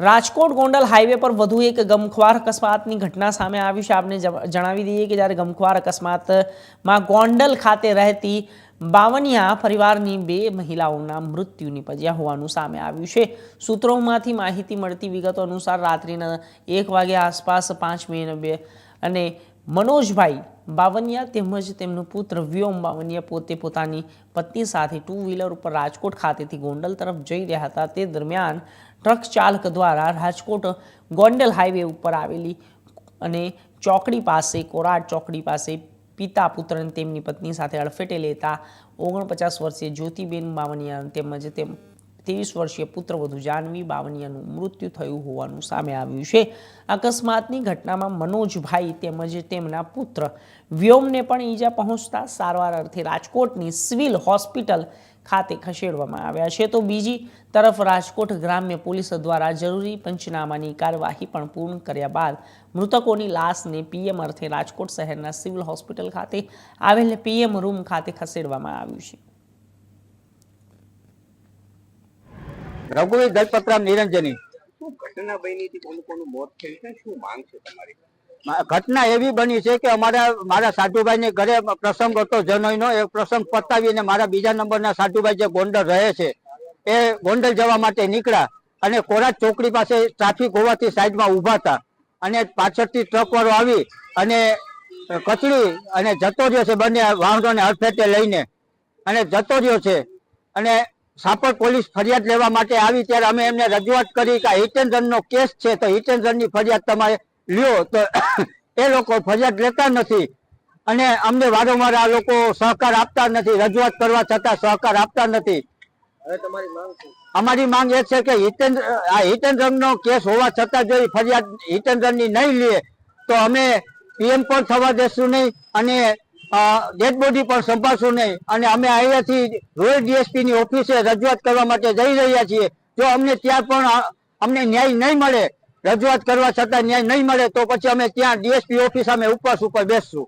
Rajkot Gondal highway પર વધુ એક ગમખ્વાર અકસ્માતની ઘટના સામે આવી છે. આપને જણાવી દઈએ કે જ્યારે ગમખ્વાર અકસ્માતમાં ગોંડલ ખાતે રહેતી બાવનિયા પરિવારની બે મહિલાઓના મૃત્યુ નિપજ્યા હોવાનું સામે આવ્યું છે. સૂત્રોમાંથી માહિતી મળતી વિગતો અનુસાર રાત્રિના એક વાગ્યા આસપાસ પાંચ મે બે અને મનોજભાઈ બાવનિયા તેમજ તેમનો પુત્ર વ્યોમ બાવનિયા પોતે પોતાની પત્ની સાથે ટુ વ્હીલર ઉપર રાજકોટ ખાતેથી ગોંડલ તરફ જઈ રહ્યા હતા. તે દરમિયાન ટ્રક ચાલક દ્વારા રાજકોટ ગોંડલ હાઈવે ઉપર આવેલી અને ચોકડી પાસે, કોરાડ ચોકડી પાસે પિતા પુત્ર અને તેમની પત્ની સાથે અડફેટે લેતા ઓગણપચાસ વર્ષીય જ્યોતિબેન બાવનિયા તેમજ તેમ ત્રેવીસ વર્ષીય પુત્રવધુ જાનવી, બાવનિયાનું મૃત્યુ થયું હોવાનું સામે આવ્યું છે. અકસ્માતની ઘટનામાં મનોજભાઈ તેમજ તેમના પુત્ર વ્યોમને પણ ઈજા પહોંચતા સારવાર અર્થે રાજકોટની સિવિલ હોસ્પિટલ ખાતે ખસેડવામાં આવ્યા છે. તો બીજી તરફ રાજકોટ ગ્રામ્ય પોલીસ દ્વારા જરૂરી પંચનામાની કાર્યવાહી પણ પૂર્ણ કર્યા બાદ મૃતકોની લાશને પીએમ અર્થે રાજકોટ શહેરના સિવિલ હોસ્પિટલ ખાતે આવેલ પીએમ રૂમ ખાતે ખસેડવામાં આવ્યું છે. રઘુવીર દલપતરામ નિરંજની. ઘટના બની હતી? કોનું કોનું મોત થયું છે? શું માંગ છે તમારી? ઘટના એવી બની છે કે અમારા મારા સાધુભાઈ ને ઘરે પ્રસંગ હતો જનોઈનો એ પ્રસંગ પતાવીને મારા બીજા નંબરના સાધુભાઈ જે ગોંડલ રહે છે એ ગોંડલ જવા માટે નીકળ્યા અને કોરાજ ચોકડી પાસે ટ્રાફિક હોવાથી સાઈડમાં ઊભા હતા. અને પાછળથી ટ્રક વાળો આવી અને કચડી અને જતો રહ્યો છે બંને વાહનોને હડફેટે લઈને. અને જતો રહ્યો છે. અને સાપર પોલીસ ફરિયાદ લેવા માટે આવી ત્યારે અમે એમને રજૂઆત કરી કે એન્ડ કેસ છે તો એન્ડ ફરિયાદ તમારે લ્યો તો એ લોકો ફરિયાદ લેતા નથી. અને અમને વારંવાર આ લોકો સહકાર આપતા નથી રજૂઆત કરવા છતાં સહકાર આપતા નથી. અમારી માંગ એ છે કે હિતેન્દ્ર આ એન્ડ કેસ હોવા છતાં જો ફરિયાદ એન્ડ નહીં લે તો અમે પીએમ પણ થવા દેશું નહીં અને ડેડ બોડી પણ સંભાળશું નહીં. અને અમે અહીંયાથી ડીએસપી ની ઓફિસે રજૂઆત કરવા માટે જઈ રહ્યા છીએ. જો અમને ત્યાં પણ અમને ન્યાય નહીં મળે, રજૂઆત કરવા છતાં ન્યાય નહીં મળે, તો પછી અમે ત્યાં ડીએસપી ઓફિસ અમે ઉપવાસ ઉપર બેસશું.